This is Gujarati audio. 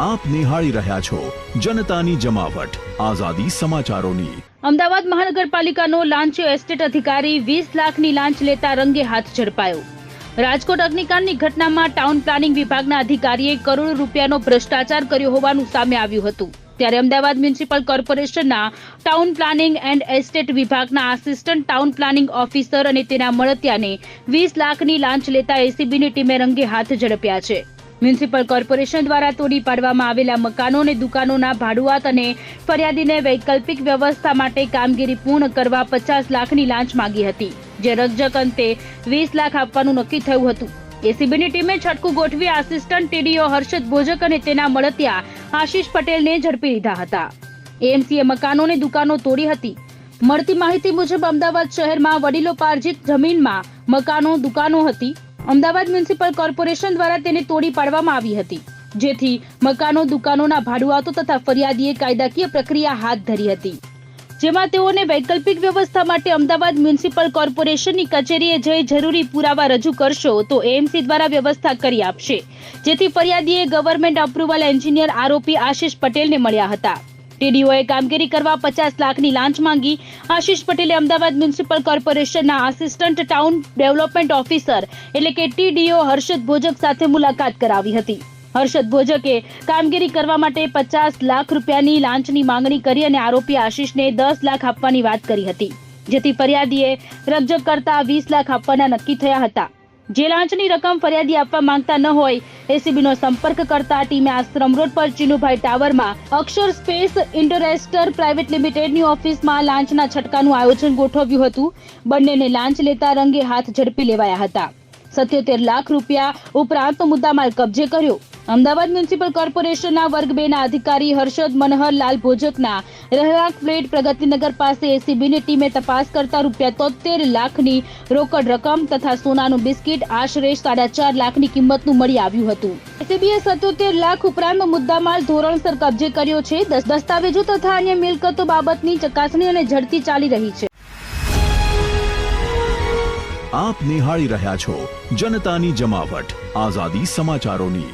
આપ નિહાળી રહ્યા છો જનતાની જમાવટ. આઝાદી સમાચારોની. અમદાવાદ મહાનગરપાલિકાનો લાંચ એસ્ટેટ અધિકારી વીસ લાખની લાંચ લેતા રંગે હાથ ઝડપાયો. રાજકોટ અગ્નિકાંડની ઘટનામાં ટાઉન પ્લાનિંગ વિભાગના અધિકારીએ કરોડો રૂપિયાનો ભ્રષ્ટાચાર કર્યો હોવાનું સામે આવ્યું હતું. ત્યારે અમદાવાદ મ્યુનિસિપલ કોર્પોરેશનના ટાઉન પ્લાનિંગ એન્ડ એસ્ટેટ વિભાગના આસિસ્ટન્ટ ટાઉન પ્લાનિંગ ઓફિસર અને તેના મળતિયાને વીસ લાખની લાંચ લેતા એસીબીની ટીમે રંગે હાથ ઝડપ્યા છે. મ્યુનિસિપલ કોર્પોરેશન દ્વારા તોડી પાડવામાં આવેલા મકાનો અને દુકાનોના ભાડુઆત અને ફરિયાદીને વૈકલ્પિક વ્યવસ્થા માટે કામગીરી પૂર્ણ કરવા પચાસ લાખની લાંચ માંગી હતી, જે રકજક અંતે વીસ લાખ આપવાનું નક્કી થયું હતું. એસીબીની ટીમે છટકું ગોઠવી આસિસ્ટન્ટ ટીડીઓ હર્ષદ ભોજક અને તેના મળતિયા આશીષ પટેલને ઝડપી લીધા હતા. એએમસીએ મકાનો અને દુકાનો તોડી હતી. મળતી માહિતી મુજબ અમદાવાદ શહેરમાં વડીલો પાર્જિત જમીનમાં મકાનો, દુકાનો હતી. અમદાવાદ મ્યુનિસિપલ કોર્પોરેશન દ્વારા તેને તોડી પાડવામાં આવી હતી. જેથી મકાનો, દુકાનોના ભાડુઆતો તથા ફરિયાદીએ કાયદાકીય પ્રક્રિયા હાથ ધરી હતી. જેમાં તેઓને વૈકલ્પિક વ્યવસ્થા માટે અમદાવાદ મ્યુનિસિપલ કોર્પોરેશનની કચેરીએ જઈ જરૂરી પુરાવા રજૂ કરશો તો એએમસી દ્વારા વ્યવસ્થા કરી આપશે. જેથી ફરિયાદીએ ગવર્મેન્ટ અપ્રુવલ એન્જિનિયર આરોપી આશિષ પટેલને મળ્યા હતા. ટીડીઓએ કામગીરી કરવા પચાસ લાખની લાંચ માંગી. આશિષ પટેલે અમદાવાદ મ્યુનિસિપલ કોર્પોરેશનના આસિસ્ટન્ટ ટાઉન ડેવલપમેન્ટ ઓફિસર એટલે કે ટીડીઓ હર્ષદ ભોજક સાથે મુલાકાત કરાવી હતી. હર્ષદ ભોજકે કામગીરી કરવા માટે પચાસ લાખ રૂપિયાની લાંચની માંગણી કરી અને આરોપી આશિષને દસ લાખ આપવાની વાત કરી હતી. જેથી ફરિયાદીએ રકજક કરતા વીસ લાખ આપવાના નક્કી થયા હતા. જે લાંચની રકમ ફરિયાદી આપવા માંગતા ન હોય, એસીબીનો સંપર્ક કરતા ટીમે આશ્રમ રોડ પર ચીનુભાઈ ટાવરમાં અક્ષર સ્પેસ ઇન્ટરેસ્ટર પ્રાઇવેટ લિમિટેડની ઓફિસમાં લાંચના છટકાનું આયોજન ગોઠવ્યું હતું. બંનેને લાંચ લેતા રંગે હાથ ઝડપી લેવાયા હતા. સત્યોતેર લાખ રૂપિયા ઉપરાંત મુદ્દામાલ કબજે કર્યો. અમદાવાદ મ્યુનિસિપલ કોર્પોરેશનના વર્ગ બે ના અધિકારી હર્ષદ મનહરલાલ ભોજકના રહેણાંક ફ્લેટ પ્રગતિનગર પાસે એસીબીની ટીમે તપાસ કરતા રૂપિયા તોતેર લાખની રોકડ રકમ તથા સોનાનું બિસ્કિટ આશરે સાડા ચાર લાખની કિંમતનું મળી આવ્યું હતું. એસીબીએ સત્યોતેર લાખ ઉપરાંત મુદ્દામાલ ધોરણસર કબજે કર્યો છે. દસ્તાવેજો તથા અન્ય મિલકતો બાબતની ચકાસણી અને ઝડપી ચાલી રહી છે. આપ નિહાળી રહ્યા છો જનતાની જમાવટ. આઝાદી સમાચારોની